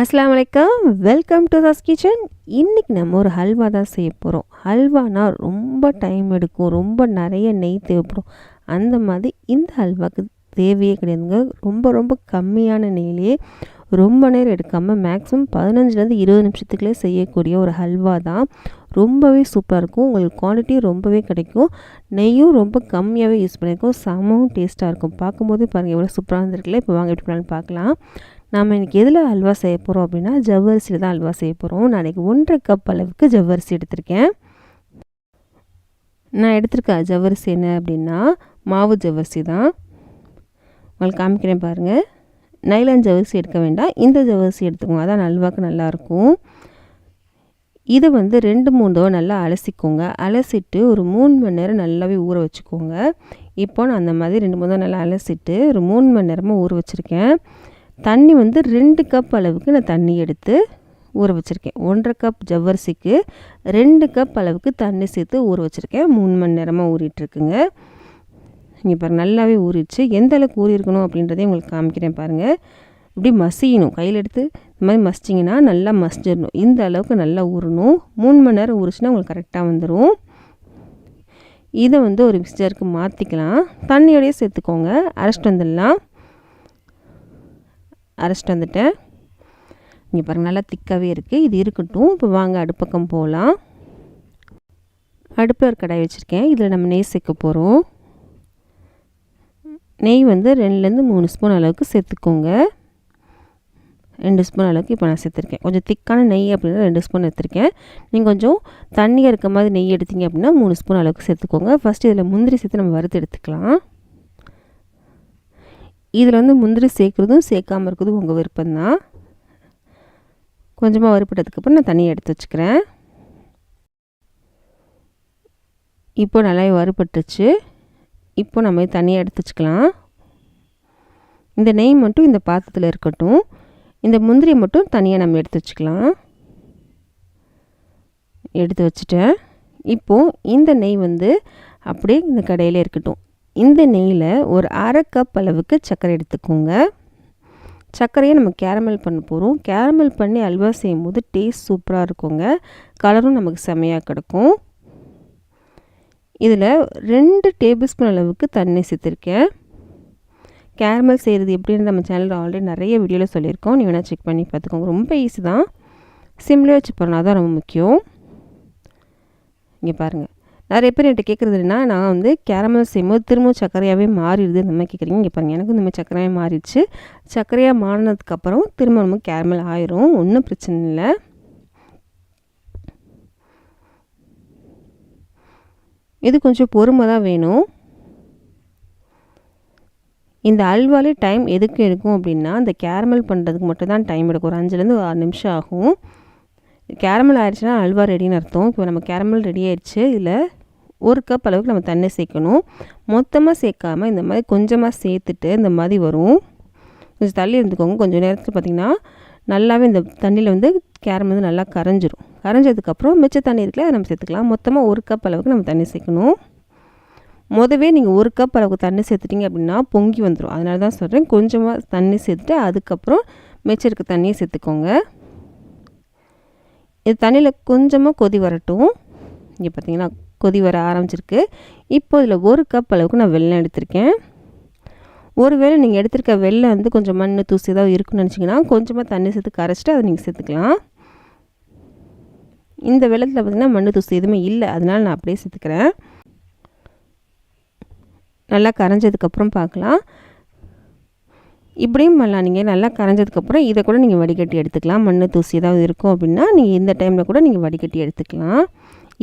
அஸ்லாம் வலைக்கம் welcome to Das kitchen இன்றைக்கி நம்ம ஒரு ஹல்வா தான் செய்ய போகிறோம் ஹல்வானா ரொம்ப டைம் எடுக்கும். ரொம்ப நிறைய நெய் தேவைப்படும். அந்த மாதிரி இந்த ஹல்வாவுக்கு தேவையே கிடையாதுங்க. ரொம்ப ரொம்ப கம்மியான நெய்லேயே ரொம்ப நேரம் எடுக்காமல் மேக்ஸிமம் பதினஞ்சுலேருந்து இருபது நிமிஷத்துக்குள்ளே செய்யக்கூடிய ஒரு ஹல்வா தான். ரொம்பவே சூப்பராக இருக்கும். உங்களுக்கு குவான்டிட்டி ரொம்பவே கிடைக்கும். நெய்யும் ரொம்ப கம்மியாகவே யூஸ் பண்ணியிருக்கோம் செமவும் டேஸ்ட்டாக இருக்கும். பார்க்கும்போதே பாருங்கள் எவ்வளோ சூப்பராக இருந்திருக்குல்ல. இப்போ வாங்க எப்படி பண்ணலான்னு பார்க்கலாம். நாம் இன்றைக்கி எதில் அல்வா செய்ய போகிறோம் அப்படின்னா ஜவ்வரிசியில் தான் அல்வா செய்ய போகிறோம் நான் இன்றைக்கி ஒன்றரை கப் அளவுக்கு ஜவ்வரிசி எடுத்திருக்கேன். நான் எடுத்திருக்க ஜவ்வரிசி என்ன அப்படின்னா மாவு ஜவ்வரிசி தான். உங்களுக்கு காமிக்கிறேன் பாருங்கள் நைலான் ஜவ்வரிசி எடுக்க வேண்டாம். இந்த ஜவ்வரிசி எடுத்துக்கோங்க. அதான் அல்வாக்கு நல்லாயிருக்கும் இதை வந்து ரெண்டு மூணு தடவை நல்லா அலசிக்கோங்க. அலசிட்டு ஒரு மூணு மணி நேரம் நல்லாவே ஊற வச்சுக்கோங்க. இப்போ நான் அந்த மாதிரி ரெண்டு மூணு தடவை நல்லா அலசிட்டு ஒரு மூணு மணி நேரமாக ஊற வச்சுருக்கேன். தண்ணி வந்து ரெண்டு கப் அளவுக்கு நான் தண்ணி எடுத்து ஊற வச்சுருக்கேன். ஒன்றரை கப் ஜவ்வரிசிக்கு ரெண்டு கப் அளவுக்கு தண்ணி சேர்த்து ஊற வச்சுருக்கேன். மூணு மணி நேரமாக ஊறிட்டுருக்குங்க இங்கே பாருங்கள் நல்லாவே ஊறிடுச்சு. எந்த அளவுக்கு ஊறி இருக்கணும் அப்படின்றதையும் உங்களுக்கு காமிக்கிறேன் பாருங்கள் இப்படி மசியணும். கையில் எடுத்து இந்த மாதிரி மசிச்சிங்கன்னா நல்லா மசிச்சிடணும் இந்த அளவுக்கு நல்லா ஊறணும். மூணு மணி நேரம் ஊறிச்சுன்னா உங்களுக்கு கரெக்டாக வந்துடும் இதை வந்து ஒரு மிக்சருக்கு மாற்றிக்கலாம் தண்ணியோடையே சேர்த்துக்கோங்க. அரைச்சிட்டு வந்துடலாம். அரைச்சிட்டு வந்துட்டேன். இங்கே பாருங்கள் நல்லா திக்காகவே இருக்குது இது இருக்கட்டும். இப்போ வாங்க அடுப்பக்கம் போகலாம் அடுப்பில் ஒரு கடாய் வச்சுருக்கேன். இதில் நம்ம நெய் சேர்க்க போகிறோம் நெய் வந்து ரெண்டுலேருந்து மூணு ஸ்பூன் அளவுக்கு சேர்த்துக்கோங்க. ரெண்டு ஸ்பூன் அளவுக்கு இப்போ நான் சேர்த்துருக்கேன். கொஞ்சம் திக்கான நெய் அப்படின்னா ரெண்டு ஸ்பூன் எடுத்திருக்கேன். நீங்கள் கொஞ்சம் தண்ணியாக இருக்க மாதிரி நெய் எடுத்தீங்க அப்படின்னா மூணு ஸ்பூன் அளவுக்கு சேர்த்துக்கோங்க. ஃபஸ்ட்டு இதில் முந்திரி சேர்த்து நம்ம வறுத்து எடுத்துக்கலாம். இதில் வந்து முந்திரி சேர்க்குறதும் சேர்க்காமல் இருக்கிறதும் உங்கள் விருப்பம்தான் கொஞ்சமாக வறுப்பட்டதுக்கப்புறம் நான் தனியாக எடுத்து வச்சுக்கிறேன். இப்போ நல்லா வறுப்பட்டுச்சு இப்போ நம்ம தனியாக எடுத்து வச்சுக்கலாம். இந்த நெய் மட்டும் இந்த பாத்திரத்தில் இருக்கட்டும். இந்த முந்திரியை மட்டும் தனியாக நம்ம எடுத்து வச்சுக்கலாம். எடுத்து வச்சுட்டேன். இப்போது இந்த நெய் வந்து அப்படியே இந்த கடையில் இருக்கட்டும். இந்த நெய்யில் ஒரு அரை கப் அளவுக்கு சர்க்கரை எடுத்துக்கோங்க. சர்க்கரையை நம்ம கேரமல் பண்ண போகிறோம் கேரமல் பண்ணி அல்வா செய்யும்போது டேஸ்ட் சூப்பராக இருக்குங்க. கலரும் நமக்கு செமையாக கிடைக்கும். இதில் ரெண்டு டேபிள் ஸ்பூன் அளவுக்கு தண்ணி சேர்த்துருக்கேன். கேரமல் செய்கிறது எப்படின்னு நம்ம சேனலில் ஆல்ரெடி நிறைய வீடியோவில் சொல்லியிருக்கோம். நீ வேணால் செக் பண்ணி பார்த்துக்கோங்க. ரொம்ப ஈஸி தான். சிம்லேயே வச்சு பண்ணால் தான் ரொம்ப முக்கியம். இங்கே பாருங்கள் நிறைய பேர் என்கிட்ட கேட்குறது என்ன நான் வந்து கேரமல் செய்யும்போது திரும்ப சர்க்கரையாகவே மாறிடுது. இந்த மாதிரி கேட்குறீங்க இங்கே பாருங்கள் எனக்கு இந்த மாதிரி சர்க்கரையாக மாறிடுச்சு. சர்க்கரையாக மாறினதுக்கப்புறம் திரும்ப நம்ம கேரமல் ஆயிரும். ஒன்றும் பிரச்சனை இல்லை. இது கொஞ்சம் பொறுமை தான் வேணும். இந்த அல்வாலே டைம் எதுக்கு எடுக்கும் அப்படின்னா இந்த கேரமல் பண்ணுறதுக்கு மட்டும் தான் டைம் எடுக்கும். ஒரு அஞ்சுலேருந்து ஆறு நிமிஷம் ஆகும். கேரமல் ஆயிடுச்சுன்னா அல்வா ரெடின்னு அர்த்தம். இப்போ நம்ம கேரமல் ரெடி ஆயிடுச்சு. இதில் ஒரு கப் அளவுக்கு நம்ம தண்ணி சேர்க்கணும். மொத்தமாக சேர்க்காமல் இந்த மாதிரி கொஞ்சமாக சேர்த்துட்டு இந்த மாதிரி வரும். கொஞ்சம் தள்ளி இருந்துக்கோங்க. கொஞ்சம் நேரத்தில் பார்த்திங்கன்னா நல்லாவே இந்த தண்ணியில் வந்து கேரம் வந்து நல்லா கரைஞ்சிரும். கரைஞ்சதுக்கப்புறம் மிச்ச தண்ணி இருக்குல்ல அதை நம்ம சேர்த்துக்கலாம். மொத்தமாக ஒரு கப் அளவுக்கு நம்ம தண்ணி சேர்க்கணும். மொதவே நீங்கள் ஒரு கப் அளவுக்கு தண்ணி சேர்த்துட்டிங்க அப்படின்னா பொங்கி வந்துடும் அதனால தான் சொல்கிறேன் கொஞ்சமாக தண்ணி சேர்த்துட்டு அதுக்கப்புறம் மிச்சம் இருக்க தண்ணியை சேர்த்துக்கோங்க. இது தண்ணியில் கொஞ்சமாக கொதி வரட்டும். இங்கே பார்த்தீங்கன்னா கொதி வர ஆரம்பிச்சிருக்கு. இப்போ இதில் ஒரு கப் அளவுக்கு நான் வெள்ளம் எடுத்திருக்கேன். ஒருவேளை நீங்கள் எடுத்திருக்க வெள்ளம் வந்து கொஞ்சம் மண் தூசி ஏதாவது இருக்குன்னு நினச்சிங்கன்னா கொஞ்சமாக தண்ணி சேர்த்து கரைச்சிட்டு அதை நீங்கள் சேர்த்துக்கலாம். இந்த வெள்ளத்தில் பார்த்திங்கன்னா மண் தூசி எதுவுமே இல்லை. அதனால் நான் அப்படியே சேர்த்துக்கிறேன். நல்லா கரைஞ்சதுக்கப்புறம் பார்க்கலாம். இப்படியும் பண்ணலாம். நீங்கள் நல்லா கரைஞ்சதுக்கப்புறம் இதை கூட நீங்கள் வடிகட்டி எடுத்துக்கலாம். மண் தூசி ஏதாவது இருக்கும் அப்படின்னா நீங்கள் இந்த டைமில் கூட நீங்கள் வடிகட்டி எடுத்துக்கலாம்.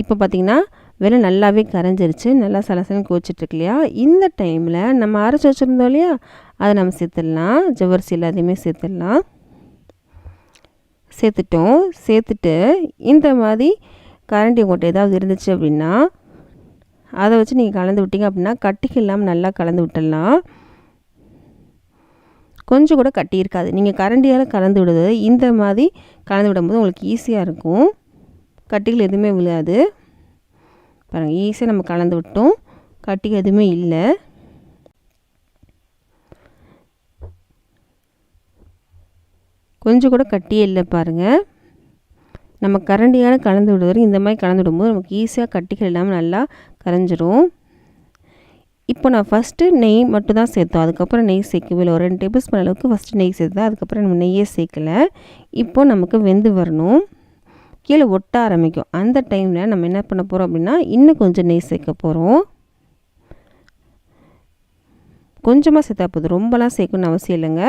இப்போ பார்த்திங்கன்னா வெலை நல்லாவே கரைஞ்சிருச்சு. நல்லா சலசலன்னு கோச்சிட்ருக்கு இல்லையா இந்த டைமில் நம்ம அரைச்சி வச்சுருந்தோம் இல்லையா? அதை நம்ம சேர்த்துடலாம். ஜவ்வரிசி எல்லாத்தையுமே சேர்த்துடலாம். சேர்த்துட்டோம். சேர்த்துட்டு இந்த மாதிரி கரண்டி உங்கள்கிட்ட ஏதாவது இருந்துச்சு அப்படின்னா அதை வச்சு நீங்கள் கலந்து விட்டீங்க அப்படின்னா கட்டிக்கு இல்லாமல் நல்லா கலந்து விட்டுடலாம். கொஞ்சம் கூட கட்டி இருக்காது. நீங்கள் கரண்டியால் கலந்து விடுறது இந்த மாதிரி கலந்து விடும்போது உங்களுக்கு ஈஸியாக இருக்கும். கட்டிகள் எதுவுமே விழாது. பாருங்கள் ஈஸியாக நம்ம கலந்து விட்டோம். கட்டி எதுவுமே இல்லை. கொஞ்சம் கூட கட்டியே இல்லை பாருங்கள் நம்ம கரண்டியான கலந்து விடுவது இந்த மாதிரி கலந்து விடும்போது நமக்கு ஈஸியாக கட்டிகள் இல்லாமல் நல்லா கரைஞ்சிரும். இப்போ நான் ஃபஸ்ட்டு நெய் மட்டும் தான் சேர்த்தோம். அதுக்கப்புறம் நெய் சேர்க்கவே இல்லை. ஒரு ரெண்டு டேபிள் ஸ்பூன் அளவுக்கு ஃபஸ்ட்டு நெய் சேர்த்தா அதுக்கப்புறம் நம்ம நெய்யே சேர்க்கலை. இப்போ நமக்கு வெந்து வரணும். கீழே ஒட்ட ஆரம்பிக்கும். அந்த டைமில் நம்ம என்ன பண்ண போகிறோம் அப்படின்னா இன்னும் கொஞ்சம் நெய் சேர்க்க போகிறோம் கொஞ்சமாக சேர்த்தா போதும். ரொம்பலாம் சேர்க்கணும்னு அவசியம் இல்லைங்க.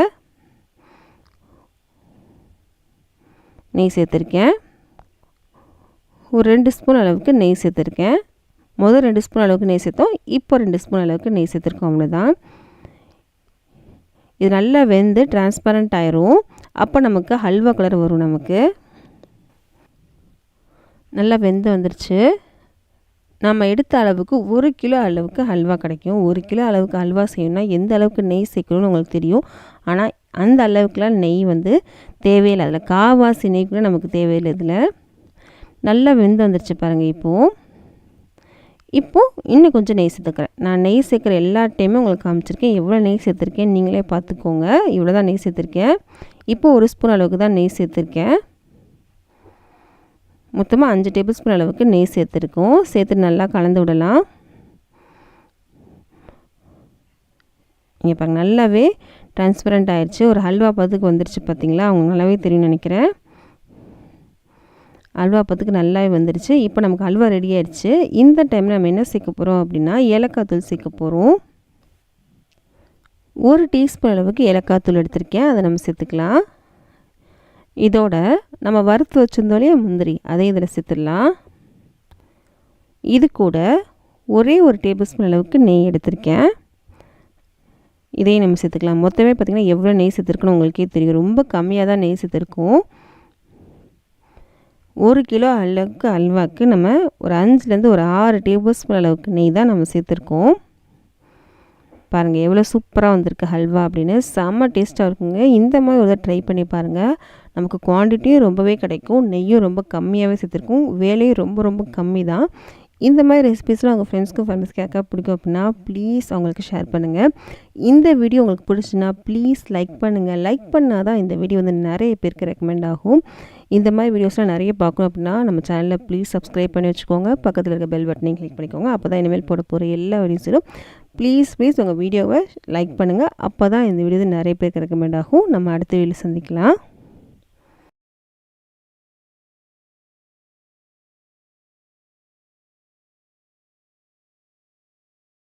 நெய் சேர்த்துருக்கேன். ஒரு ரெண்டு ஸ்பூன் அளவுக்கு நெய் சேர்த்துருக்கேன். முதல் ரெண்டு ஸ்பூன் அளவுக்கு நெய் சேர்த்தோம். இப்போ ரெண்டு ஸ்பூன் அளவுக்கு நெய் சேர்த்துருக்கோம். அவ்வளோதான் இது நல்லா வெந்து டிரான்ஸ்பரண்ட் ஆயிரும். அப்போ நமக்கு ஹல்வா கலர் வரும் நமக்கு. நல்லா வெந்து வந்துருச்சு. நம்ம எடுத்த அளவுக்கு ஒரு கிலோ அளவுக்கு ஹல்வா கிடைக்கும். ஒரு கிலோ அளவுக்கு ஹல்வா செய்யணும்னா எந்த அளவுக்கு நெய் சேர்க்கணும்னு உங்களுக்கு தெரியும். ஆனால் அந்த அளவுக்குலாம் நெய் வந்து தேவையில்லை. அதில் காவாசி நெய் கூட நமக்கு தேவையில்லை இதில். நல்லா வெந்து வந்துருச்சு பாருங்கள் இப்போது இப்போது இன்னும் கொஞ்சம் நெய் சேர்த்துக்கிறேன். நான் நெய் சேர்க்குற எல்லா டைமும் உங்களுக்கு காமிச்சிருக்கேன். எவ்வளோ நெய் சேர்த்துருக்கேன் நீங்களே பார்த்துக்கோங்க. இவ்வளோ தான் நெய் சேர்த்துருக்கேன். இப்போது ஒரு ஸ்பூன் அளவுக்கு தான் நெய் சேர்த்துருக்கேன். மொத்தமாக அஞ்சு டேபிள் ஸ்பூன் அளவுக்கு நெய் சேர்த்துருக்கோம். சேர்த்து நல்லா கலந்து விடலாம். இங்கே பாருங்க நல்லாவே டிரான்ஸ்பரண்ட் ஆயிடுச்சு ஒரு ஹல்வா பத்துக்கு வந்துருச்சு பார்த்தீங்களா அவங்க நல்லாவே தெரியும் நினைக்கிறேன். அல்வா பத்துக்கு நல்லாவே வந்துருச்சு. இப்போ நமக்கு அல்வா ரெடி ஆயிடுச்சு இந்த டைமில் நம்ம என்ன சேர்க்க போகிறோம் அப்படின்னா ஏலக்காய் தூள் சேர்க்க போகிறோம் ஒரு டீஸ்பூன் அளவுக்கு ஏலக்காய் தூள் எடுத்திருக்கேன். அதை நம்ம சேர்த்துக்கலாம். இதோட நம்ம வறுத்து வச்சுருந்தோலையே முந்திரி அதையும் இதில் சேர்த்துடலாம். இது கூட ஒரே ஒரு டேபிள் ஸ்பூன் அளவுக்கு நெய் எடுத்திருக்கேன். இதையும் நம்ம சேர்த்துக்கலாம். மொத்தமே பார்த்திங்கன்னா எவ்வளோ நெய் சேர்த்துருக்குன்னு உங்களுக்கே தெரியும். ரொம்ப கம்மியாக தான் நெய் சேர்த்துருக்கோம். ஒரு கிலோ அளவுக்கு அல்வாக்கு நம்ம ஒரு அஞ்சுலேருந்து ஒரு ஆறு டேபிள் ஸ்பூன் அளவுக்கு நெய் தான் நம்ம சேர்த்துருக்கோம். பாருங்கள் எவ்வளோ சூப்பராக வந்திருக்கு ஹல்வா அப்படின்னு. செம்ம டேஸ்ட்டாக இருக்குங்க. இந்த மாதிரி ஒரு ட்ரை பண்ணி பாருங்கள் நமக்கு குவான்டிட்டியும் ரொம்பவே கிடைக்கும். நெய்யும் ரொம்ப கம்மியாகவே சேர்த்துருக்கும். வேலையும் ரொம்ப ரொம்ப கம்மி தான் இந்த மாதிரி ரெசிபீஸ்லாம் உங்கள் ஃப்ரெண்ட்ஸ்க்கும் ஃபேமிலிஸ் கேட்க பிடிக்கும் அப்படின்னா ப்ளீஸ் அவங்களுக்கு ஷேர் பண்ணுங்கள் இந்த வீடியோ உங்களுக்கு பிடிச்சுன்னா ப்ளீஸ் லைக் பண்ணுங்கள் லைக் பண்ணால் தான் இந்த வீடியோ வந்து நிறைய பேருக்கு ரெக்கமெண்ட் ஆகும். இந்த மாதிரி வீடியோஸ்லாம் நிறைய பார்க்கணும் அப்படின்னா நம்ம சேனலில் ப்ளீஸ் சப்ஸ்கிரைப் பண்ணி வச்சுக்கோங்க. பக்கத்தில் இருக்க பெல் பட்டனையும் கிளிக் பண்ணிக்கோங்க. அப்போ தான் இனிமேல் போட போகிற எல்லா வீடியோஸிலும் ப்ளீஸ் ப்ளீஸ் உங்கள் வீடியோவை லைக் பண்ணுங்கள் அப்போ தான் இந்த வீடியோ நிறைய பேருக்கு ரெக்கமெண்ட் ஆகும். நம்ம அடுத்த வீடியோ சந்திக்கலாம்.